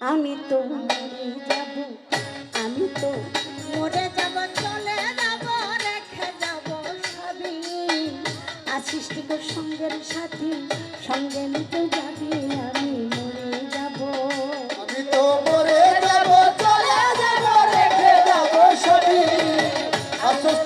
আমি তো যাব, আমি তো মরে যাব, চলে যাব, রেখে যাব সবই। তোর সঙ্গের সাথী, সঙ্গে নিতে যাবি, আমি মরে যাব। আমি তো মরে যাব, চলে যাব, রেখে যাব সবই। আফসোস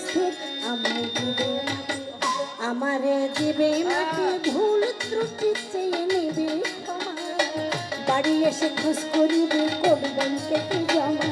মাটি আমারে দিবে মাটি, ভুল ত্রুটি চেয়ে নেবে বাড়ি এসে খোঁজ করিবে কবি বন্ধু জমায়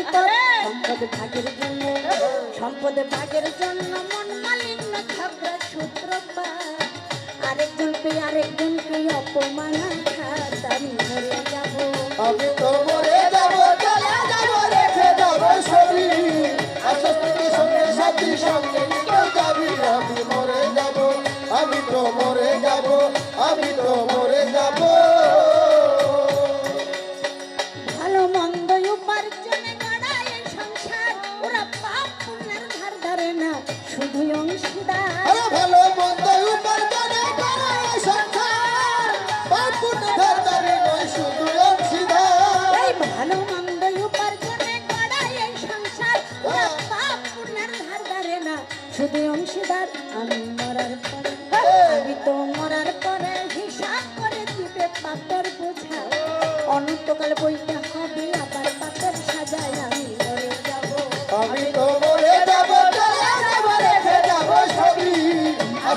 বিপদ সম্পদ ভাগের জন্য, সম্পদ ভাগের জন্য মন মালিন্য খাবরা সূত্র আরেকজন পেয়ে আরেকজনকে অপমান আমি মরে যাব। তো শুধু অংশীদার। ভালো মন্দ উপার্জনে করে সংসার পাপ পুণ্য ধারদারি নয় শুধু অংশীদার। এই ভালো মন্দ উপার্জনে গড়ায় এই সংসার। ওরা পাপ পুণ্যের ধার ধারে না। শুধু অংশীদার আমি মরার পরে আমি তো মরার পরে হিসাব করে দিবে পাপের বোঝা। অনন্তকাল বইতে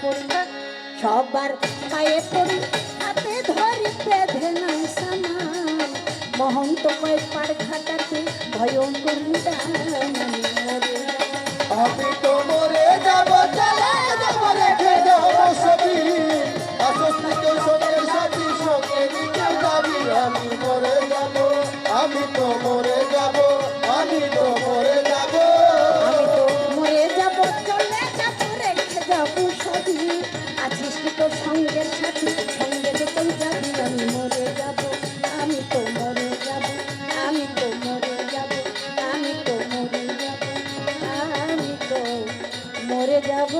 পড়ি সবার পায়ে পড়ি, হাতে ধরি বেঁধে নাই সামান। মহন্ত কয় পার ঘাটাতে ভয়ঙ্কর নিদান যাব